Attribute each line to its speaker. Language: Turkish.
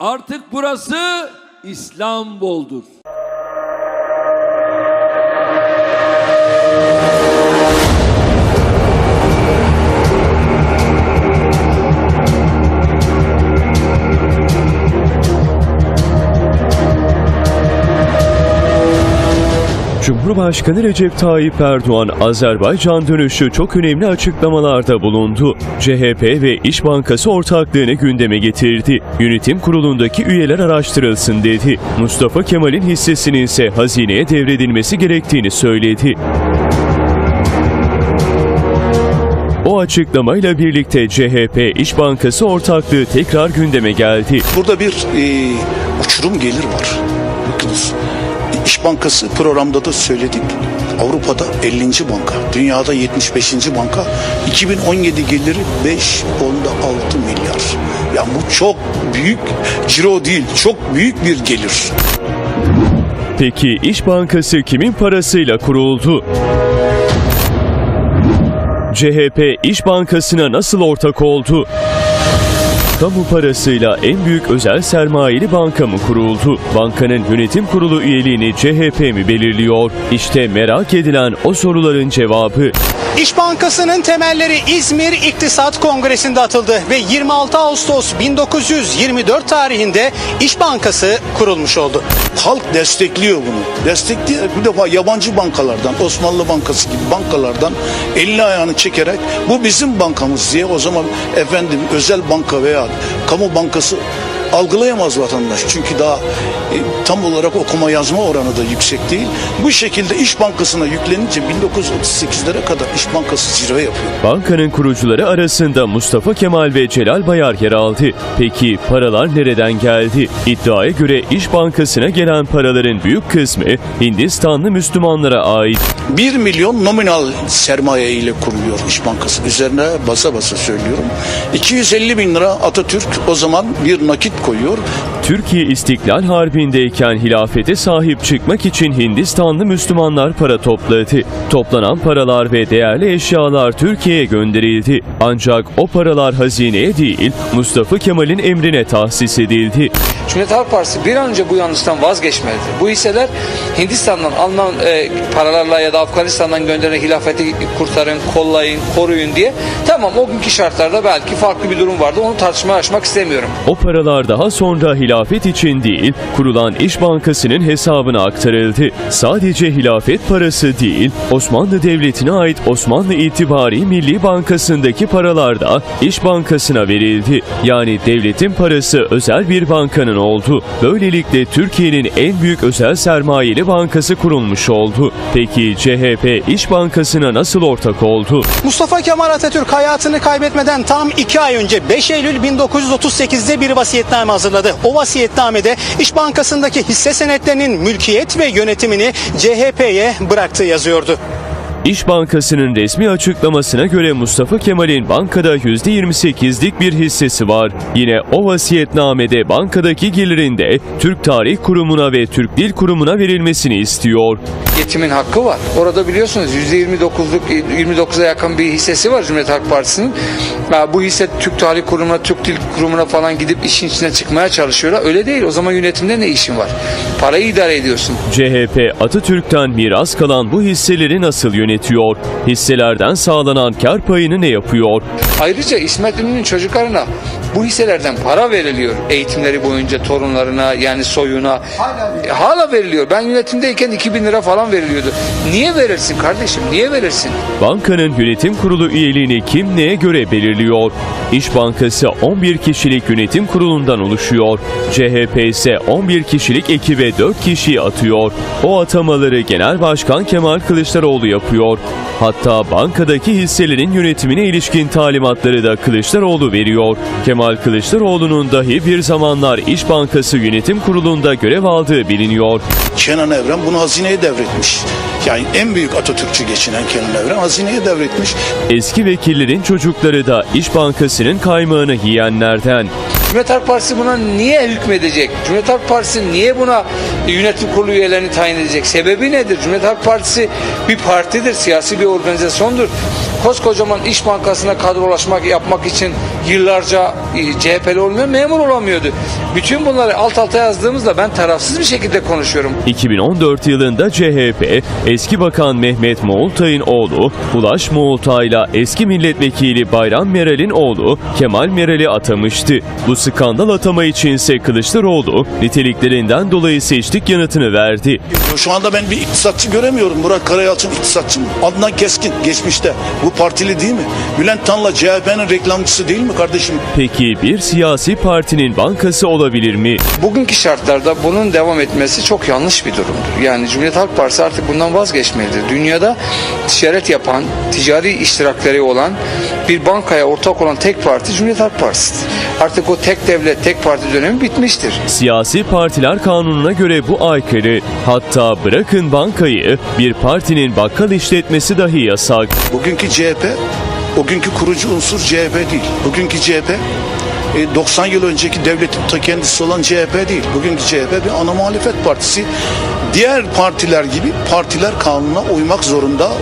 Speaker 1: Artık burası İstanbul'dur.
Speaker 2: Cumhurbaşkanı Recep Tayyip Erdoğan Azerbaycan dönüşü çok önemli açıklamalarda bulundu. CHP ve İş Bankası ortaklığını gündeme getirdi. Yönetim kurulundaki üyeler araştırılsın dedi. Mustafa Kemal'in hissesinin ise hazineye devredilmesi gerektiğini söyledi. O açıklamayla birlikte CHP İş Bankası ortaklığı tekrar gündeme geldi.
Speaker 3: Burada bir e, uçurum gelir var. Bakınız İş Bankası programda da söyledik. Avrupa'da 50. banka, dünyada 75. banka. 2017 geliri 5.6 milyar. Yani bu çok büyük ciro değil, çok büyük bir gelir.
Speaker 2: Peki İş Bankası kimin parasıyla kuruldu? CHP İş Bankası'na nasıl ortak oldu? Kamu parasıyla en büyük özel sermayeli banka mı kuruldu? Bankanın yönetim kurulu üyeliğini CHP mi belirliyor? İşte merak edilen o soruların cevabı.
Speaker 4: İş Bankası'nın temelleri İzmir İktisat Kongresi'nde atıldı ve 26 Ağustos 1924 tarihinde İş Bankası kurulmuş oldu.
Speaker 3: Halk destekliyor bunu. Destekliyor. Bir defa yabancı bankalardan, Osmanlı Bankası gibi bankalardan elini ayağını çekerek bu bizim bankamız diye o zaman efendim özel banka veya kamu bankası algılayamaz vatandaş. Çünkü daha e, tam olarak okuma yazma oranı da yüksek değil. Bu şekilde İş Bankası'na yüklenince 1938'lere kadar İş Bankası zirve yapıyor.
Speaker 2: Bankanın kurucuları arasında Mustafa Kemal ve Celal Bayar yer aldı. Peki paralar nereden geldi? İddiaya göre İş Bankası'na gelen paraların büyük kısmı Hindistanlı Müslümanlara ait.
Speaker 3: 1 milyon nominal sermaye ile kuruluyor İş Bankası. Üzerine basa basa söylüyorum. 250 bin lira Atatürk o zaman bir nakit koyuyor.
Speaker 2: Türkiye İstiklal Harbi'ndeyken hilafete sahip çıkmak için Hindistanlı Müslümanlar para topladı. Toplanan paralar ve değerli eşyalar Türkiye'ye gönderildi. Ancak o paralar hazineye değil Mustafa Kemal'in emrine tahsis edildi.
Speaker 5: Cumhuriyet Halk Partisi bir an önce bu yanlıştan vazgeçmelidir. Bu hisseler Hindistan'dan alınan e, paralarla ya da Afganistan'dan gönderilen hilafeti kurtarın, kollayın, koruyun diye. Tamam o günkü şartlarda belki farklı bir durum vardı. Onu tartışmaya açmak istemiyorum.
Speaker 2: O paralar daha sonra hilafet için değil, kurulan İş Bankası'nın hesabına aktarıldı. Sadece hilafet parası değil, Osmanlı Devleti'ne ait Osmanlı İtibari Milli Bankası'ndaki paralar da İş Bankası'na verildi. Yani devletin parası özel bir bankanın oldu. Böylelikle Türkiye'nin en büyük özel sermayeli bankası kurulmuş oldu. Peki CHP İş Bankası'na nasıl ortak oldu?
Speaker 4: Mustafa Kemal Atatürk hayatını kaybetmeden tam 2 ay önce 5 Eylül 1938'de bir vasiyetname hazırladı. O vasiyetnamede İş Bankası'ndaki hisse senetlerinin mülkiyet ve yönetimini CHP'ye bıraktığı yazıyordu.
Speaker 2: İş Bankası'nın resmi açıklamasına göre Mustafa Kemal'in bankada %28'lik bir hissesi var. Yine o vasiyetnamede bankadaki gelirinde Türk Tarih Kurumu'na ve Türk Dil Kurumu'na verilmesini istiyor.
Speaker 5: Yetimin hakkı var. Orada biliyorsunuz %29'luk 29'a yakın bir hissesi var Cumhuriyet Halk Partisi'nin. Bu hisse Türk Tarih Kurumu'na, Türk Dil Kurumu'na falan gidip işin içine çıkmaya çalışıyorlar. Öyle değil. O zaman yönetimde ne işin var? Parayı idare ediyorsun.
Speaker 2: CHP Atatürk'ten miras kalan bu hisseleri nasıl yönetiyor? Hisselerden sağlanan kar payını ne yapıyor?
Speaker 5: Ayrıca İsmet İnönü'nün çocuklarına bu hisselerden para veriliyor. Eğitimleri boyunca torunlarına yani soyuna. Hala, veriliyor. Ben yönetimdeyken 2000 lira falan veriliyordu. Niye verirsin kardeşim? Niye verirsin?
Speaker 2: Bankanın yönetim kurulu üyeliğini kim neye göre belirliyor? İş Bankası 11 kişilik yönetim kurulundan oluşuyor. CHP ise 11 kişilik ekibe 4 kişiyi atıyor. O atamaları Genel Başkan Kemal Kılıçdaroğlu yapıyor. Hatta bankadaki hisselerin yönetimine ilişkin talimatları da Kılıçdaroğlu veriyor. Kemal Kılıçdaroğlu'nun dahi bir zamanlar İş Bankası Yönetim Kurulu'nda görev aldığı biliniyor.
Speaker 3: Kenan Evren bunu hazineye devretmiş. Yani en büyük Atatürkçü geçinen Kenan Evren hazineye devretmiş.
Speaker 2: Eski vekillerin çocukları da İş Bankası'nın kaymağını yiyenlerden.
Speaker 5: Cumhuriyet Halk Partisi buna niye hükmedecek? Cumhuriyet Halk Partisi niye buna yönetim kurulu üyelerini tayin edecek? Sebebi nedir? Cumhuriyet Halk Partisi bir partidir, siyasi bir organizasyondur. Koskocaman İş Bankası'na kadrolaşmak yapmak için yıllarca e, CHP'li olmuyor, memur olamıyordu. Bütün bunları alt alta yazdığımızda ben tarafsız bir şekilde konuşuyorum.
Speaker 2: 2014 yılında CHP, eski bakan Mehmet Moğoltay'ın oğlu Ulaş Moğoltay'la eski milletvekili Bayram Meral'in oğlu Kemal Meral'i atamıştı. Bu skandal atama içinse Kılıçdaroğlu niteliklerinden dolayı seçtik yanıtını verdi.
Speaker 3: Şu anda ben bir iktisatçı göremiyorum. Murat Karayalçın iktisatçı mı? Adnan Keskin geçmişte. Bu partili değil mi? Bülent Tanla CHP'nin reklamcısı değil mi kardeşim?
Speaker 2: Peki bir siyasi partinin bankası olabilir mi?
Speaker 5: Bugünkü şartlarda bunun devam etmesi çok yanlış bir durumdur. Yani Cumhuriyet Halk Partisi artık bundan vazgeçmelidir. Dünyada ticaret yapan, ticari iştirakleri olan bir bankaya ortak olan tek parti Cumhuriyet Halk Partisi'dir. Artık o tek devlet, tek parti dönemi bitmiştir.
Speaker 2: Siyasi partiler kanununa göre bu aykırı. Hatta bırakın bankayı bir partinin bakkal işletmesi dahi yasak.
Speaker 3: Bugünkü CHP, o günkü kurucu unsur CHP değil. Bugünkü CHP, e, 90 yıl önceki devletin ta kendisi olan CHP değil. Bugünkü CHP bir ana muhalefet partisi. Diğer partiler gibi partiler kanuna uymak zorunda